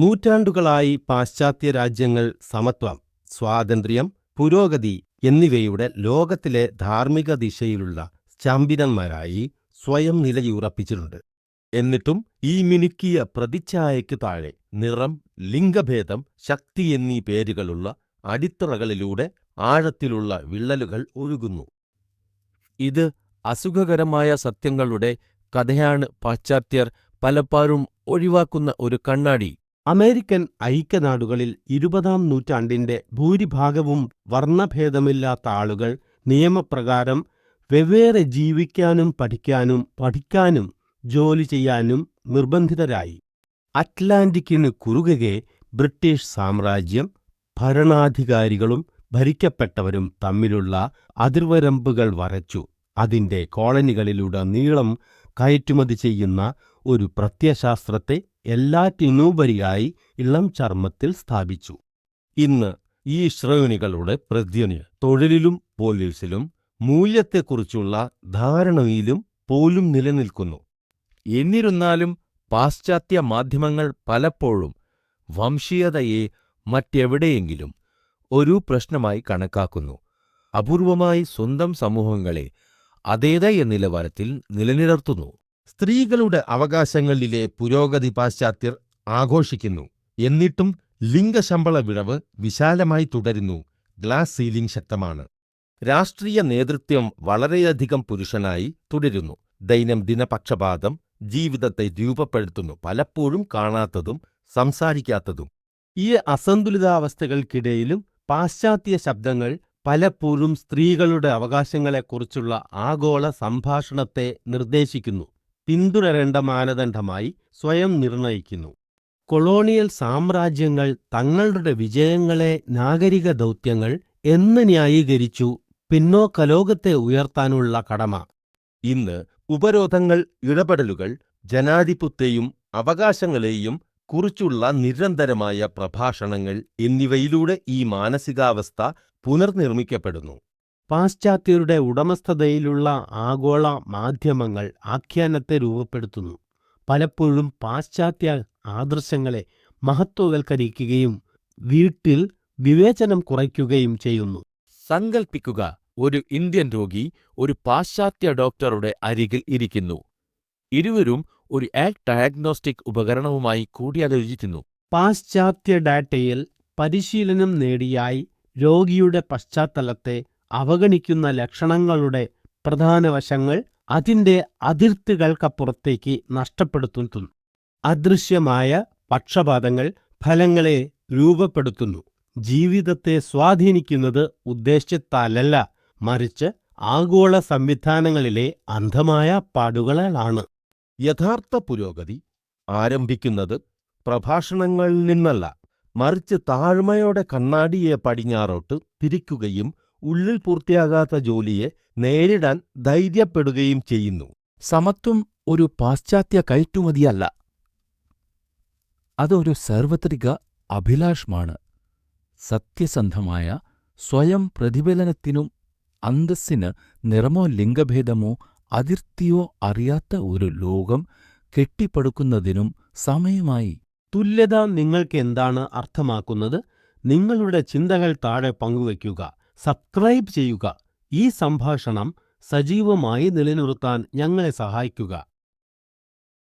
നൂറ്റാണ്ടുകളായി പാശ്ചാത്യ രാജ്യങ്ങൾ സമത്വം സ്വാതന്ത്ര്യം പുരോഗതി എന്നിവയുടെ ലോകത്തിലെ ധാർമ്മിക ദിശയിലുള്ള ചാമ്പ്യന്മാരായി സ്വയം നിലയുറപ്പിച്ചിട്ടുണ്ട്. എന്നിട്ടും ഈ മിനുക്കിയ പ്രതിച്ഛായയ്ക്ക് താഴെ നിറം ലിംഗഭേദം ശക്തി എന്നീ പേരുകളുള്ള അടിത്തറകളിലൂടെ ആഴത്തിലുള്ള വിള്ളലുകൾ ഒഴുകുന്നു. ഇത് അസുഖകരമായ സത്യങ്ങളുടെ കഥയാണ് പാശ്ചാത്യർ പലപ്പോഴും ഒഴിവാക്കുന്ന ഒരു കണ്ണാടി. അമേരിക്കൻ ഐക്യനാടുകളിൽ ഇരുപതാം നൂറ്റാണ്ടിന്റെ ഭൂരിഭാഗവും വർണഭേദമില്ലാത്ത ആളുകൾ നിയമപ്രകാരം വെവ്വേറെ ജീവിക്കാനും പഠിക്കാനും പഠിക്കാനും ജോലി ചെയ്യാനും നിർബന്ധിതരായി. അറ്റ്ലാന്റിക്കിന് കുറുകെ ബ്രിട്ടീഷ് സാമ്രാജ്യം ഭരണാധികാരികളും ഭരിക്കപ്പെട്ടവരും തമ്മിലുള്ള അതിർവരമ്പുകൾ വരച്ചു. അതിന്റെ കോളനികളിലുടനീളം കയറ്റുമതി ചെയ്യുന്ന ഒരു പ്രത്യയശാസ്ത്രത്തെ എല്ലാറ്റിനുപരിയായി ഇളം ചർമ്മത്തിൽ സ്ഥാപിച്ചു. ഇന്ന് ഈ ശ്രേണികളുടെ പ്രതിധ്വനി തൊഴിലിലും പോലീസിലും മൂല്യത്തെക്കുറിച്ചുള്ള ധാരണയിലും പോലും നിലനിൽക്കുന്നു. എന്നിരുന്നാലും പാശ്ചാത്യ മാധ്യമങ്ങൾ പലപ്പോഴും വംശീയതയെ മറ്റെവിടെയെങ്കിലും ഒരു പ്രശ്നമായി കണക്കാക്കുന്നു. അപൂർവമായി സ്വന്തം സമൂഹങ്ങളെ അതേതായ നിലവാരത്തിൽ നിലനിർത്തുന്നു. സ്ത്രീകളുടെ അവകാശങ്ങളിലെ പുരോഗതി പാശ്ചാത്യർ ആഘോഷിക്കുന്നു. എന്നിട്ടും ലിംഗശമ്പള വിടവ് വിശാലമായി തുടരുന്നു. ഗ്ലാസ് സീലിംഗ് ശക്തമാണ്. രാഷ്ട്രീയ നേതൃത്വം വളരെയധികം പുരുഷനായി തുടരുന്നു. ദൈനംദിന പക്ഷപാതം ജീവിതത്തെ രൂപപ്പെടുത്തുന്നു. പലപ്പോഴും കാണാത്തതും സംസാരിക്കാത്തതും. ഈ അസന്തുലിതാവസ്ഥകൾക്കിടയിലും പാശ്ചാത്യ ശബ്ദങ്ങൾ പലപ്പോഴും സ്ത്രീകളുടെ അവകാശങ്ങളെക്കുറിച്ചുള്ള ആഗോള സംഭാഷണത്തെ നിർദ്ദേശിക്കുന്നു. പിന്തുടരേണ്ട മാനദണ്ഡമായി സ്വയം നിർണയിക്കുന്നു. കൊളോണിയൽ സാമ്രാജ്യങ്ങൾ തങ്ങളുടെ വിജയങ്ങളെ നാഗരിക ദൗത്യങ്ങൾ എന്ന് ന്യായീകരിച്ചു പിന്നോക്കലോകത്തെ ഉയർത്താനുള്ള കടമ. ഇന്ന് ഉപരോധങ്ങൾ ഇടപെടലുകൾ ജനാധിപത്യത്തെയും അവകാശങ്ങളെയും കുറിച്ചുള്ള നിരന്തരമായ പ്രഭാഷണങ്ങൾ എന്നിവയിലൂടെ ഈ മാനസികാവസ്ഥ പുനർനിർമ്മിക്കപ്പെടുന്നു. പാശ്ചാത്യരുടെ ഉടമസ്ഥതയിലുള്ള ആഗോള മാധ്യമങ്ങൾ ആഖ്യാനത്തെ രൂപപ്പെടുത്തുന്നു. പലപ്പോഴും പാശ്ചാത്യ ആദർശങ്ങളെ മഹത്വവൽക്കരിക്കുകയും വീട്ടിൽ വിവേചനം കുറയ്ക്കുകയും ചെയ്യുന്നു. സങ്കൽപ്പിക്കുക. ഒരു ഇന്ത്യൻ രോഗി ഒരു പാശ്ചാത്യ ഡോക്ടറുടെ അരികിൽ ഇരിക്കുന്നു. ഇരുവരും ഒരു ആക്ട് ഡയഗ്നോസ്റ്റിക് ഉപകരണവുമായി കൂടിയാലോചിക്കുന്നു. പാശ്ചാത്യ ഡാറ്റയിൽ പരിശീലനം നേടിയായി രോഗിയുടെ പശ്ചാത്തലത്തെ അവഗണിക്കുന്ന ലക്ഷണങ്ങളുടെ പ്രധാന വശങ്ങൾ അതിന്റെ അതിർത്തികൾക്കപ്പുറത്തേക്ക് നഷ്ടപ്പെടുത്തുന്നു. അദൃശ്യമായ പക്ഷപാതങ്ങൾ ഫലങ്ങളെ രൂപപ്പെടുത്തുന്നു. ജീവിതത്തെ സ്വാധീനിക്കുന്നത് ഉദ്ദേശത്താലല്ല മറിച്ച് ആഗോള സംവിധാനങ്ങളിലെ അന്ധമായ പാടുകളാണ് യഥാർത്ഥ പുരോഗതി ആരംഭിക്കുന്നത് പ്രഭാഷണങ്ങളിൽ നിന്നല്ല മറിച്ച് താഴ്മയോടെ കണ്ണാടിയെ പടിഞ്ഞാറോട്ട് തിരിക്കുകയും ഉള്ളിൽ പൂർത്തിയാകാത്ത ജോലിയെ നേരിടാൻ ധൈര്യപ്പെടുകയും ചെയ്യുന്നു. സമത്വം ഒരു പാശ്ചാത്യ കയറ്റുമതിയല്ല. അതൊരു സാർവത്രിക അഭിലാഷമാണ്. സത്യസന്ധമായ സ്വയം പ്രതിഫലനത്തിനും അന്തസ്സിന് നിറമോ ലിംഗഭേദമോ അതിർത്തിയോ അറിയാത്ത ഒരു ലോകം കെട്ടിപ്പടുക്കുന്നതിനും സമയമായി. തുല്യത നിങ്ങൾക്കെന്താണ് അർത്ഥമാക്കുന്നത്? നിങ്ങളുടെ ചിന്തകൾ താഴെ പങ്കുവയ്ക്കുക. സബ്സ്ക്രൈബ് ചെയ്യുക. ഈ സംഭാഷണം സജീവമായി നിലനിർത്താൻ ഞങ്ങളെ സഹായിക്കുക.